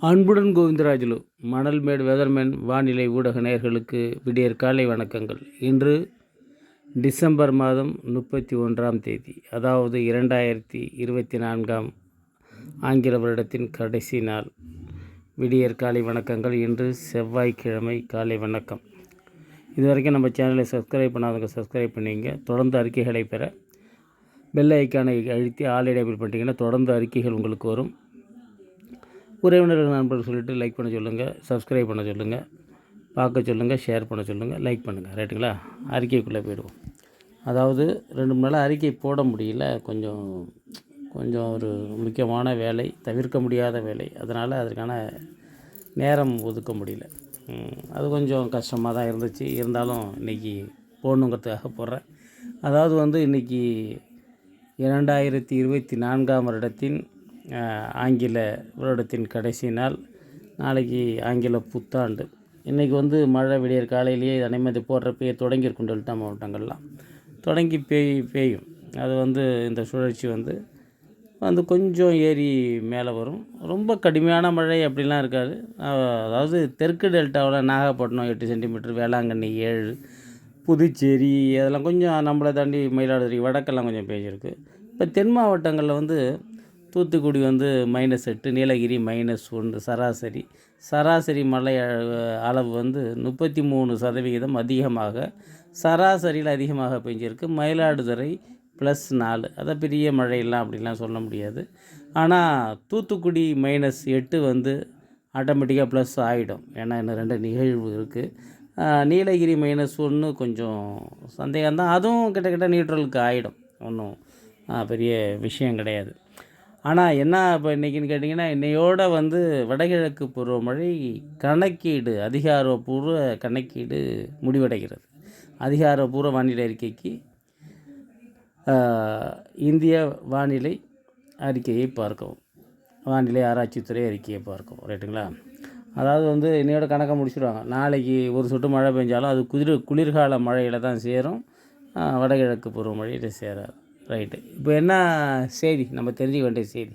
அன்புடன் கோவிந்தராஜுலு மணல்மேடு வெதர்மேன் வானிலை ஊடக நேயர்களுக்கு விடியற் காலை வணக்கங்கள். இன்று டிசம்பர் மாதம் முப்பத்தி ஒன்றாம் தேதி அதாவது இரண்டாயிரத்தி இருபத்தி நான்காம் ஆங்கில வருடத்தின் கடைசி நாள். விடியற் காலை வணக்கங்கள். இன்று செவ்வாய்க்கிழமை காலை வணக்கம். இது வரைக்கும் நம்ம சேனலை சப்ஸ்கிரைப் பண்ணாதவங்க சப்ஸ்கிரைப் பண்ணிங்க. தொடர்ந்து அறிக்கைகளை பெற பெல் ஐக்கானை அழுத்தி ஆல் இடபிள் பண்ணிட்டீங்கன்னா தொடர்ந்து அறிக்கைகள் உங்களுக்கு வரும். உறவினர்கள் நண்பர்கள் சொல்லிட்டு லைக் பண்ண சொல்லுங்கள் சப்ஸ்கிரைப் பண்ண சொல்லுங்கள் பார்க்க சொல்லுங்கள் ஷேர் பண்ண சொல்லுங்கள் லைக் பண்ணுங்கள் ரைட்டுங்களா அறிக்கைக்குள்ளே போயிடுவோம். அதாவது ரெண்டு மூணு நாளாக அறிக்கை போட முடியல. கொஞ்சம் கொஞ்சம் ஒரு முக்கியமான வேலை தவிர்க்க முடியாத வேலை. அதனால் அதற்கான நேரம் ஒதுக்க முடியல. அது கொஞ்சம் கஷ்டமாக தான் இருந்துச்சு. இருந்தாலும் இன்றைக்கி போடணுங்கிறதுக்காக போடுறேன். அதாவது வந்து இன்றைக்கி இரண்டாயிரத்தி இருபத்தி நான்காம் வருடத்தின் ஆங்கில வருடத்தின் கடைசி நாள் நாளைக்கு ஆங்கில புத்தாண்டு. இன்றைக்கி வந்து மழை விடியற் காலையிலேயே அனைமதி போடுறப்பயே தொடங்கியிருக்கும் டெல்டா மாவட்டங்கள்லாம். தொடங்கி பெய் பெய்யும். அது வந்து இந்த சுழற்சி வந்து வந்து கொஞ்சம் ஏறி மேலே வரும். ரொம்ப கடுமையான மழை அப்படிலாம் இருக்காது. அதாவது தெற்கு டெல்டாவில் நாகப்பட்டினம் எட்டு சென்டிமீட்டர் வேளாங்கண்ணி ஏழு புதுச்சேரி அதெல்லாம் கொஞ்சம் நம்மளை தாண்டி மயிலாடுதுறை வடக்கெல்லாம் கொஞ்சம் பெய்ஞ்சிருக்கு இப்போ தென் மாவட்டங்களில் வந்து தூத்துக்குடி வந்து மைனஸ் எட்டு நீலகிரி மைனஸ் ஒன்று சராசரி. சராசரி மழை அளவு வந்து முப்பத்தி மூணு சதவிகிதம் அதிகமாக. சராசரியில் அதிகமாக பெஞ்சிருக்கு. மயிலாடுதுறை ப்ளஸ் நாலு. அதை பெரிய மழையெல்லாம் அப்படிலாம் சொல்ல முடியாது. ஆனால் தூத்துக்குடி மைனஸ் எட்டு வந்து ஆட்டோமேட்டிக்காக ப்ளஸ் ஆகிடும் ஏன்னா இன்னும் ரெண்டு நிகழ்வு இருக்குது நீலகிரி மைனஸ் ஒன்று கொஞ்சம் சந்தேகம்தான். அதுவும் கிட்டத்தட்ட நியூட்ரலுக்கு ஆகிடும் ஒன்றும் பெரிய விஷயம் கிடையாது. ஆனால் என்ன இப்போ இன்றைக்கின்னு கேட்டிங்கன்னா இன்னையோட வந்து வடகிழக்கு பருவமழை கணக்கீடு அதிகாரப்பூர்வ கணக்கீடு முடிவடைகிறது. அதிகாரப்பூர்வ வானிலை அறிக்கைக்கு இந்திய வானிலை அறிக்கையை பார்க்கவும். வானிலை ஆராய்ச்சித்துறை அறிக்கையை பார்க்கவும். ரைட்டுங்களா? அதாவது வந்து இன்னையோட கணக்கை முடிச்சிடுவாங்க நாளைக்கு ஒரு சொட்டு மழை பெஞ்சாலும் அது குளிர் குளிர்கால மழையில் தான் சேரும். வடகிழக்கு பருவமழையில் சேராது. ரைட்டு. இப்போ என்ன செய்தி? நம்ம தெரிஞ்சுக்க வேண்டிய செய்தி.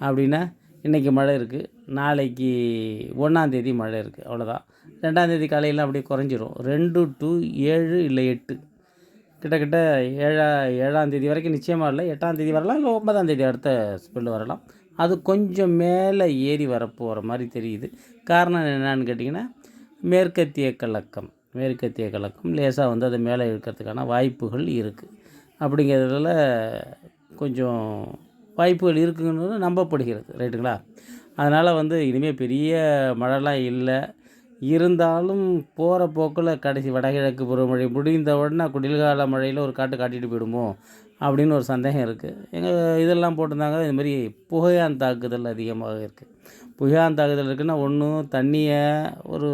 அப்படின்னா இன்றைக்கி மழை இருக்குது நாளைக்கு ஒன்றாந்தேதி மழை இருக்குது அவ்வளோதான் ரெண்டாந்தேதி காலையில் அப்படியே குறைஞ்சிரும். ரெண்டு டு ஏழு இல்லை எட்டு. கிட்டத்தட்ட ஏழா ஏழாந்தேதி வரைக்கும் நிச்சயமாக இல்லை எட்டாந்தேதி வரலாம் இல்லை ஒன்பதாந்தேதி அடுத்த ஸ்பெல்லு வரலாம். அது கொஞ்சம் மேலே ஏறி வரப்போகிற மாதிரி தெரியுது. காரணம் என்னன்னு கேட்டிங்கன்னா மேற்கத்திய கலக்கம். மேற்கத்திய கலக்கம் லேசாக வந்து அதை மேலே இழுக்கிறதுக்கான வாய்ப்புகள் இருக்குது அப்படிங்கிறதுல கொஞ்சம் வாய்ப்புகள் இருக்குங்கிறது நம்பப்படுகிறது ரைட்டுங்களா? அதனால் வந்து இனிமேல் பெரிய மழைலாம் இல்லை. இருந்தாலும் போகிற போக்கில் கடைசி வடகிழக்கு பருவமழை முடிந்த உடனே குடில்கால மழையில் ஒரு காட்டு காட்டிட்டு போயிடுமோ அப்படின்னு ஒரு சந்தேகம் இருக்குது எங்கள் இதெல்லாம் போட்டிருந்தாங்க. இதுமாரி புகையான் தாக்குதல் அதிகமாக இருக்குது புகாந்தாக்குதல் இருக்குன்னா ஒன்றும் தண்ணியை ஒரு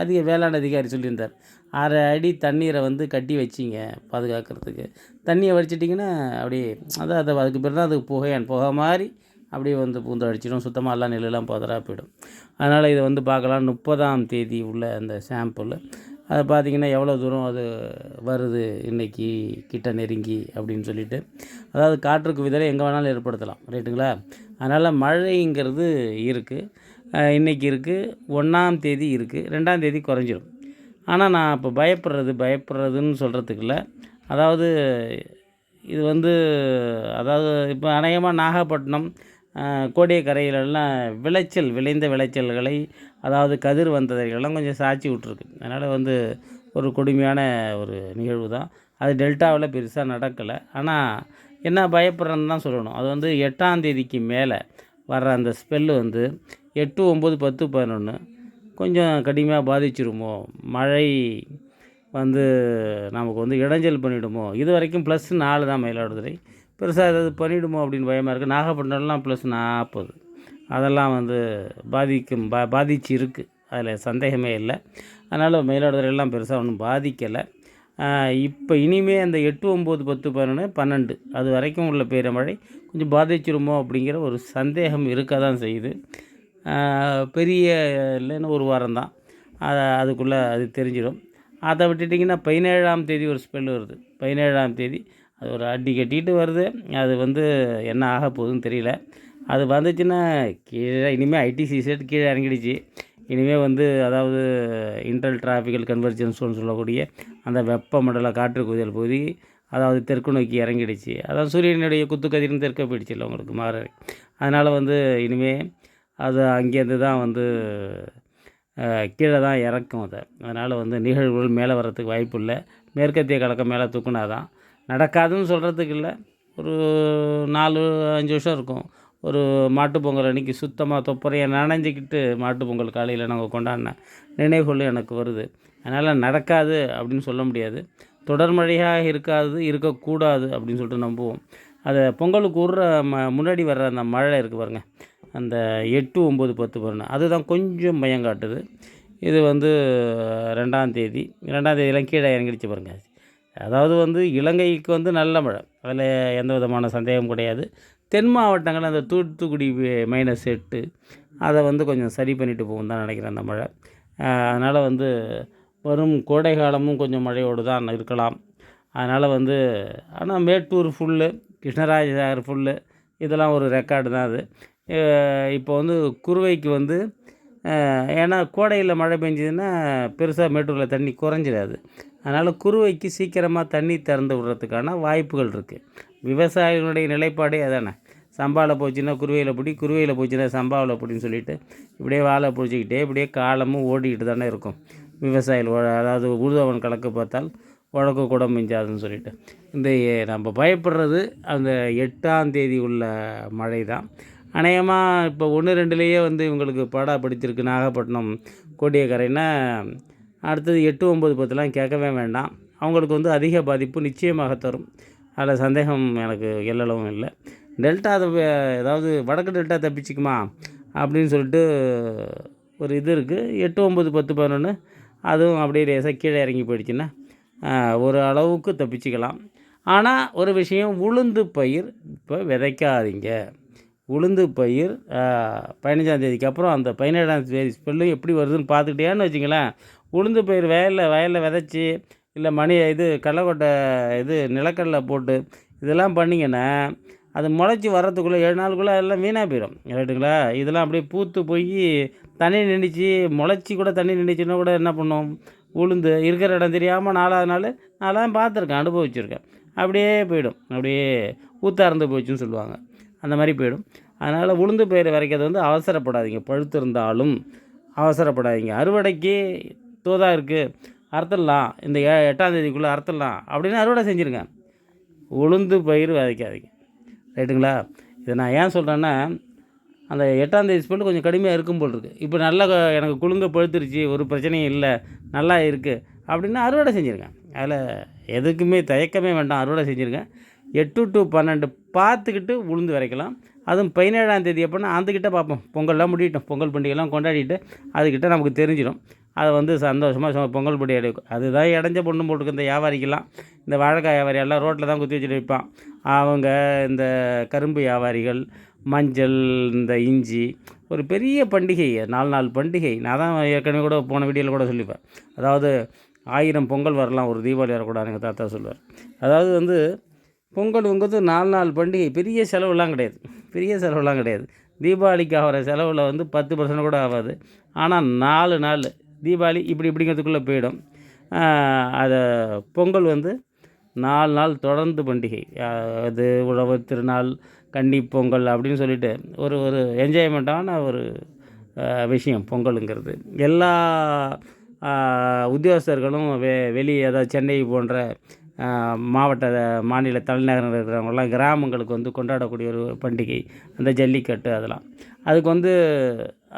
அதிக வேளாண் அதிகாரி சொல்லியிருந்தார். அரை அடி தண்ணீரை வந்து கட்டி வச்சிங்க பாதுகாக்கிறதுக்கு. தண்ணியை வடிச்சிட்டிங்கன்னா அப்படியே அதான் அதை அதுக்கு பிறகு தான் அதுக்கு புகையான் புகை மாதிரி அப்படியே வந்து பூந்து அடிச்சிடும். சுத்தமாக எல்லாம் நெல்லெல்லாம் பதறாக போயிடும். அதனால் இதை வந்து பார்க்கலாம். முப்பதாம் தேதி உள்ள அந்த சாம்பிள். அதை பார்த்தீங்கன்னா எவ்வளோ தூரம் அது வருது இன்றைக்கி கிட்ட நெருங்கி அப்படின்னு சொல்லிட்டு. அதாவது காற்றுக்கு விதலை எங்கே வேணாலும் ஏற்படுத்தலாம். ரைட்டுங்களா? அதனால் மழைங்கிறது இருக்குது இன்றைக்கி இருக்குது ஒன்றாம் தேதி இருக்குது ரெண்டாம் தேதி குறைஞ்சிரும். ஆனால் நான் இப்போ பயப்படுறது பயப்படுறதுன்னு சொல்கிறதுக்கு இல்லை. அதாவது இது வந்து அதாவது இப்போ அநேகமாக நாகப்பட்டினம் கோடியக்கரையிலெல்லாம் விளைச்சல் விளைந்த விளைச்சல்களை அதாவது கதிர் வந்ததையெல்லாம் கொஞ்சம் சாட்சி விட்ருக்கு அதனால் வந்து ஒரு கொடுமையான ஒரு நிகழ்வு தான். அது டெல்டாவில் பெருசாக நடக்கலை. ஆனால் என்ன பயப்படுறேன்னு தான் சொல்லணும். அது வந்து எட்டாம் தேதிக்கு மேலே வர்ற அந்த ஸ்பெல்லு வந்து எட்டு ஒம்பது பத்து பதினொன்று கொஞ்சம் கடுமையாக பாதிச்சிருமோ? மழை வந்து நமக்கு வந்து இடைஞ்சல் பண்ணிவிடுமோ இது வரைக்கும் ப்ளஸ் நாலு தான் மயிலாடுதுறை. பெருசாக ஏதாவது பண்ணிவிடுமோ அப்படின்னு பயமாக இருக்குது நாகப்பட்டினம்லாம் ப்ளஸ் நாற்பது அதெல்லாம் வந்து பாதிக்கும் பா பாதிச்சு இருக்குது அதில் சந்தேகமே இல்லை. அதனால் மயிலாடுதுறையெல்லாம் பெருசாக ஒன்றும் பாதிக்கலை. இப்போ இனிமே அந்த எட்டு ஒம்பது பத்து பதினொன்று பன்னெண்டு அது வரைக்கும் உள்ள பெய்கிற மழை கொஞ்சம் பாதிச்சிருமோ அப்படிங்கிற ஒரு சந்தேகம் இருக்க தான் செய்யுது பெரிய இல்லைன்னு ஒரு வாரம் தான் அதை அதுக்குள்ளே அது தெரிஞ்சிடும். அதை விட்டுட்டிங்கன்னா பதினேழாம் தேதி ஒரு ஸ்பெல் வருது. பதினேழாம் தேதி அது ஒரு அடி கட்டிட்டு வருது. அது வந்து என்ன ஆக போகுதுன்னு தெரியல. அது வந்துச்சுன்னா கீழே இனிமேல் ஐடிசி செட் கீழே இறங்கிடுச்சு. இனிமேல் வந்து அதாவது இன்டர் டிராஃபிக்கல் கன்வர்ஜென்ஸ்னு சொல்லக்கூடிய அந்த வெப்பமண்டல காற்று குதியல் பகுதி அதாவது தெற்கு நோக்கி இறங்கிடுச்சு. அதாவது சூரியனுடைய குத்துக்கதிர்னு தெற்க போயிடுச்சு இல்லை உங்களுக்கு மாற அதனால் வந்து இனிமேல் அது அங்கேருந்து தான் வந்து கீழே தான் இறக்கும் அதை. அதனால் வந்து நிகழ்வுகள் மேலே வர்றதுக்கு வாய்ப்பு இல்லை. மேற்கத்திய கலக்கம் மேலே தூக்குனா தான் நடக்காதுன்னு சொல்கிறதுக்கு இல்லை. ஒரு நாலு அஞ்சு வருஷம் இருக்கும். ஒரு மாட்டு பொங்கல் அன்றைக்கி சுத்தமாக தொப்பறையை நனைஞ்சிக்கிட்டு மாட்டு பொங்கல் காலையில் நாங்கள் கொண்டாடின நினைவுகள் எனக்கு வருது. அதனால் நடக்காது அப்படின்னு சொல்ல முடியாது. தொடர் மழையாக இருக்காது இருக்கக்கூடாது அப்படின்னு சொல்லிட்டு நம்புவோம். அதை பொங்கலுக்கு உடுற ம முன்னாடி வர்ற அந்த மழை இருக்குது பாருங்க. அந்த எட்டு ஒம்பது பத்து பதினொன்று அதுதான் கொஞ்சம் பயம் காட்டுது. இது வந்து ரெண்டாம் தேதி. ரெண்டாம் தேதியெலாம் கீழே இறங்கிடுச்சு பாருங்க. அதாவது வந்து இலங்கைக்கு வந்து நல்ல மழை. அதில் எந்த விதமான சந்தேகம் கிடையாது. தென் மாவட்டங்கள் அந்த தூத்துக்குடி மைனஸ் எட்டு அதை வந்து கொஞ்சம் சரி பண்ணிட்டு போகும் தான் நினைக்கிறேன் அந்த மழை. அதனால் வந்து வரும் கோடை காலமும் கொஞ்சம் மழையோடு தான் இருக்கலாம். அதனால் வந்து ஆனால் மேட்டூர் ஃபுல்லு கிருஷ்ணராஜ சாகர் ஃபுல்லு இதெல்லாம் ஒரு ரெக்கார்டு தான் அது. இப்போ வந்து குருவைக்கு வந்து ஏன்னா கோடையில் மழை பெஞ்சதுன்னா பெருசாக மேட்டூரில் தண்ணி குறைஞ்சிடாது. அதனால் குறுவைக்கு சீக்கிரமாக தண்ணி திறந்து விடுறதுக்கான வாய்ப்புகள் இருக்குது விவசாயிகளுடைய நிலைப்பாடே அதானே. சம்பாவில் போச்சுன்னா குருவையில் பிடி குருவையில் போச்சுன்னா சம்பாவில் பிடின்னு சொல்லிட்டு இப்படியே வாழை பிடிச்சிக்கிட்டே இப்படியே காலமும் ஓடிக்கிட்டு தானே இருக்கும். விவசாயிகள் அதாவது உழுதவன் கணக்கு பார்த்தால் உழக்கு கூட மிஞ்சாதுன்னு சொல்லிட்டு. இந்த நம்ம பயப்படுறது அந்த எட்டாம் தேதி உள்ள மழை தான் அநேகமாக இப்போ ஒன்று ரெண்டுலேயே வந்து இவங்களுக்கு பாடா படித்திருக்கு நாகப்பட்டினம் கோடியக்கரைன்னா அடுத்தது எட்டு ஒம்பது பத்துலாம் கேட்கவே வேண்டாம். அவங்களுக்கு வந்து அதிக பாதிப்பு நிச்சயமாக தரும். அதில் சந்தேகம் எனக்கு எல்லளவும் இல்லை. டெல்டா அதை வே- வடக்கு டெல்டா தப்பிச்சுக்குமா அப்படின்னு சொல்லிட்டு ஒரு இது இருக்குது எட்டு ஒம்பது பத்து பதினொன்று அதுவும் அப்படியே லேசாக கீழே இறங்கி போயிடுச்சுன்னா ஒரு அளவுக்கு தப்பிச்சுக்கலாம். ஆனால் ஒரு விஷயம் உளுந்து பயிர் இப்போ விதைக்காதீங்க. உளுந்து பயிர் பதினஞ்சாம் தேதிக்கு அப்புறம் அந்த பதினேழாம் தேதி ஸ்பெல்லு எப்படி வருதுன்னு பார்த்துக்கிட்டேன்னு வச்சுங்களேன் உளுந்து பயிர் வயலில் வயலில் விதைச்சி இல்லை மணி இது கடலக்கொட்டை இது நிலக்கடலை போட்டு இதெல்லாம் பண்ணிங்கன்னா அது முளைச்சி வர்றதுக்குள்ளே ஏழு நாளுக்குள்ளே எல்லாம் வீணாக போயிடும். ரைட்டுங்களா இதெல்லாம் அப்படியே பூத்து போய் தண்ணி நின்றுச்சு முளைச்சி கூட தண்ணி நின்றுச்சுன்னா கூட என்ன பண்ணும்? உளுந்து இருக்கிற இடம் தெரியாமல் நாலாவது நாள் நான்லாம் பார்த்துருக்கேன் அனுபவிச்சிருக்கேன். அப்படியே போயிடும். அப்படியே ஊத்தார்ந்து போச்சுன்னு சொல்லுவாங்க. அந்த மாதிரி போயிடும். அதனால் உளுந்து பயிர் விதைக்கிறது வந்து அவசரப்படாதீங்க. பழுத்து இருந்தாலும் அவசரப்படாதீங்க. அறுவடைக்கு தோதாக இருக்குது அறுத்துடலாம். இந்த ஏ- எட்டாம் தேதிக்குள்ளே அறுத்துடலாம். அப்படின்னு அறுவடை செஞ்சுருங்க. உளுந்து பயிர் விதைக்காதீங்க. ரைட்டுங்களா? இதை நான் ஏன் சொல்கிறேன்னா அந்த எட்டாம் தேதி கொஞ்சம் கடுமையாக இருக்கும் போல் இருக்குது இப்போ நல்லா எனக்கு குழுங்க பழுத்துருச்சு ஒரு பிரச்சனையும் இல்லை நல்லா இருக்குது அப்படின்னா அறுவடை செஞ்சுருங்க. அதில் எதுக்குமே தயக்கமே வேண்டாம். அறுவடை செஞ்சுருங்க. எட்டு டு பன்னெண்டு பார்த்துக்கிட்டு உளுந்து வரைக்கலாம். அதுவும் பதினேழாம் தேதி எப்படின்னா அதுக்கிட்ட பார்ப்போம். பொங்கல்லாம் முடியட்டும். பொங்கல் பண்டிகைலாம் கொண்டாடிட்டு அதுக்கிட்ட நமக்கு தெரிஞ்சிடும். அதை வந்து சந்தோஷமாக பொங்கல் பண்டிகை எடுக்கும் அதுதான் இடைஞ்ச பொண்ணு போட்டுக்கு இந்த வியாபாரிக்கெல்லாம். இந்த வாழைக்காய் வியாபாரி எல்லாம் ரோட்டில் தான் குத்தி வச்சுட்டு விற்பான் அவங்க இந்த கரும்பு வியாபாரிகள் மஞ்சள் இந்த இஞ்சி ஒரு பெரிய பண்டிகை நாலு நாள் பண்டிகை. நான் தான் ஏற்கனவே கூட போன வீடியோவில் கூட சொல்லிப்பேன். அதாவது ஆயிரம் பொங்கல் வரலாம் ஒரு தீபாவளி வரக்கூடாது எங்கள் தாத்தா சொல்லுவார். அதாவது வந்து பொங்கலுங்கிறது நாலு நாள் பண்டிகை. பெரிய செலவுலாம் கிடையாது. பெரிய செலவுலாம் கிடையாது. தீபாவளிக்கு ஆகிற செலவில் வந்து பத்து பர்சன்ட் கூட ஆகாது. ஆனால் நாலு நாள் தீபாவளி இப்படி இப்படிங்கிறதுக்குள்ளே போயிடும். அதை பொங்கல் வந்து நாலு நாள் தொடர்ந்து பண்டிகை. அது உழவர் திருநாள் கன்னி பொங்கல் அப்படின்னு சொல்லிட்டு ஒரு ஒரு என்ஜாய்மெண்ட்டான ஒரு விஷயம் பொங்கலுங்கிறது. எல்லா உத்தியோகஸ்தர்களும் வெ வெளியே அதாவது சென்னை போன்ற மாவட்ட மாநில தலைநகரில் இருக்கிறவங்களாம் கிராமங்களுக்கு வந்து கொண்டாடக்கூடிய ஒரு பண்டிகை அந்த ஜல்லிக்கட்டு அதெல்லாம். அதுக்கு வந்து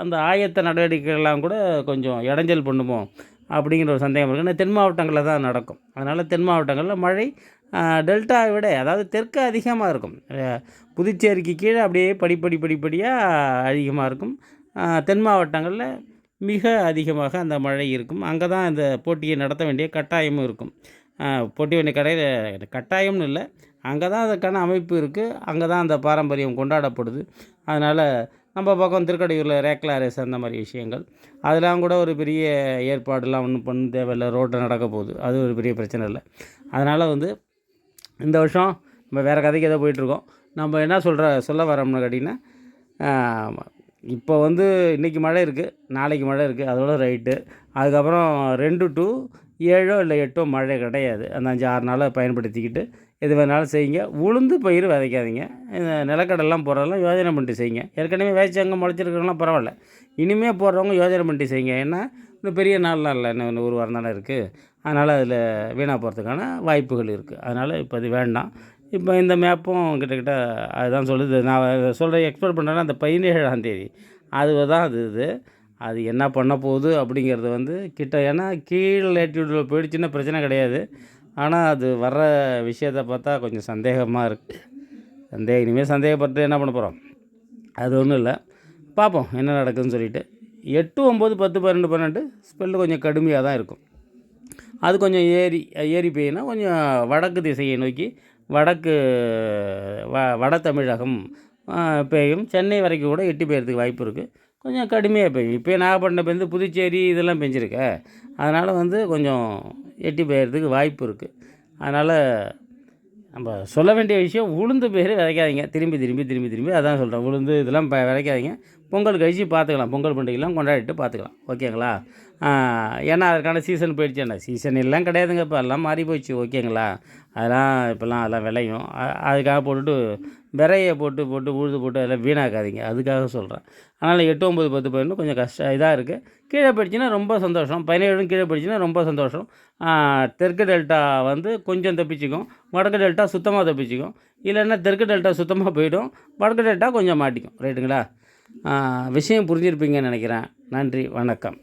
அந்த ஆயத்த நடவடிக்கைகள்லாம் கூட கொஞ்சம் இடைஞ்சல் பண்ணுமோ அப்படிங்கிற ஒரு சந்தேகம் இருக்குது தென் மாவட்டங்களில் தான் நடக்கும். அதனால் தென் மாவட்டங்களில் மழை டெல்டாவை விட அதாவது தெற்கு அதிகமாக இருக்கும். புதுச்சேரிக்கு கீழே அப்படியே படிப்படி படிப்படியாக அதிகமாக இருக்கும். தென் மாவட்டங்களில் மிக அதிகமாக அந்த மழை இருக்கும். அங்கே தான் இந்த போட்டியை நடத்த வேண்டிய கட்டாயமும் இருக்கும். போட்டி வண்டி கடையில் கட்டாயம்னு இல்லை. அங்கே தான் அதுக்கான அமைப்பு இருக்குது அங்கே தான் அந்த பாரம்பரியம் கொண்டாடப்படுது. அதனால் நம்ம பக்கம் திருக்கடையூரில் ரேக்லா ரேஸ் அந்த மாதிரி விஷயங்கள். அதெல்லாம் கூட ஒரு பெரிய ஏற்பாடுலாம் ஒன்றும் பண்ண தேவையில்லை. ரோட்டில் நடக்க போகுது. அது ஒரு பெரிய பிரச்சனை இல்லை. அதனால் வந்து இந்த வருஷம் நம்ம வேறு கதைக்கு ஏதோ போயிட்டுருக்கோம் நம்ம என்ன சொல்கிற சொல்ல வரோம்னு கேட்டிங்கன்னா இப்போ வந்து இன்றைக்கி மழை இருக்குது நாளைக்கு மழை இருக்குது அதோட ரைட்டு. அதுக்கப்புறம் ரெண்டு டு ஏழோ இல்லை எட்டோ மழை கிடையாது. அந்த அஞ்சு ஆறு நாளாக பயன்படுத்திக்கிட்டு எது வேணாலும் செய்யுங்க. உளுந்து பயிர் விதைக்காதீங்க. இந்த நிலக்கடலாம் போடுறதெல்லாம் யோஜனை பண்ணிட்டு செய்யுங்க. ஏற்கனவே வேச்சவங்க முளைச்சிருக்கிறவங்களாம் பரவாயில்ல. இனிமேல் போடுறவங்க யோஜனை பண்ணிட்டு செய்யுங்க. ஏன்னா இன்னும் பெரிய நாள்லாம் இல்லை. இன்னும் இன்னும் ஒரு வாரம் தானே இருக்குது அதனால் அதில் வீணாக போகிறதுக்கான வாய்ப்புகள் இருக்குது அதனால் இப்போ அது வேண்டாம். இப்போ இந்த மேப்பும் கிட்டக்கிட்ட அதுதான் சொல்லுது. நான் சொல்கிற எக்ஸ்பெக்ட் பண்ணுறேன்னா அந்த பதினேழாம் தேதி. அது தான் அது இது. அது என்ன பண்ண போகுது அப்படிங்கிறது வந்து கிட்ட ஏன்னா கீழ் லேட்டியூடில் போயிடுச்சுன்னா பிரச்சனை கிடையாது. ஆனால் அது வர்ற விஷயத்தை பார்த்தா கொஞ்சம் சந்தேகமாக இருக்குது சந்தேகம் இனிமேல் சந்தேகப்பட்டு என்ன பண்ண போகிறோம் அது ஒன்றும் இல்லை. பார்ப்போம் என்ன நடக்குதுன்னு சொல்லிட்டு. எட்டு ஒம்பது பத்து பன்னெண்டு பன்னெண்டு ஸ்பெல்லு கொஞ்சம் கடுமையாக தான் இருக்கும். அது கொஞ்சம் ஏறி ஏறி பெய்யுனா கொஞ்சம் வடக்கு திசையை நோக்கி வடக்கு வ வட தமிழகம் பெய்யும். சென்னை வரைக்கும் கூட எட்டி பெய்யறதுக்கு வாய்ப்பு இருக்குது கொஞ்சம் கடுமையாக பெய்யும் இப்போ நாகப்பட்டினம் பெய்ந்து புதுச்சேரி இதெல்லாம் பெஞ்சிருக்க. அதனால் வந்து கொஞ்சம் எட்டி பெய்யறதுக்கு வாய்ப்பு இருக்குது அதனால் நம்ம சொல்ல வேண்டிய விஷயம் உளுந்து பேர் விதைக்காதீங்க. திரும்பி திரும்பி திரும்பி திரும்பி அதான் சொல்கிறேன் உளுந்து இதெல்லாம் ப விதைக்காதீங்க. பொங்கல் கழிச்சு பார்த்துக்கலாம். பொங்கல் பண்டிகைலாம் கொண்டாடிட்டு பார்த்துக்கலாம். ஓகேங்களா? ஏன்னா அதுக்கான சீசன் போயிடுச்சு என்ன? சீசன் எல்லாம் கிடையாதுங்க இப்போ எல்லாம் மாறி போச்சு. ஓகேங்களா? அதெல்லாம் இப்போல்லாம் அதெல்லாம் விளையும். அதுக்காக போட்டுட்டு விரையை போட்டு போட்டு உழுது போட்டு அதெல்லாம் வீணாக்காதீங்க. அதுக்காக சொல்கிறேன் அதனால் எட்டு ஒம்பது பத்து பதினொன்று கொஞ்சம் கஷ்டம் இதாக இருக்குது கீழே போயிடுச்சுன்னா ரொம்ப சந்தோஷம். பதினேழு கீழே போயிடுச்சுன்னா ரொம்ப சந்தோஷம். தெற்கு டெல்டா வந்து கொஞ்சம் தப்பிச்சுக்கும். வடக்கு டெல்டா சுத்தமாக தப்பிச்சுக்கும். இல்லைன்னா தெற்கு டெல்டா சுத்தமாக போயிடும். வடக்கு டெல்டா கொஞ்சம் மாட்டிக்கும். ரைட்டுங்களா? விஷயம் புரிஞ்சிருப்பீங்கன்னு நினைக்கிறேன். நன்றி வணக்கம்.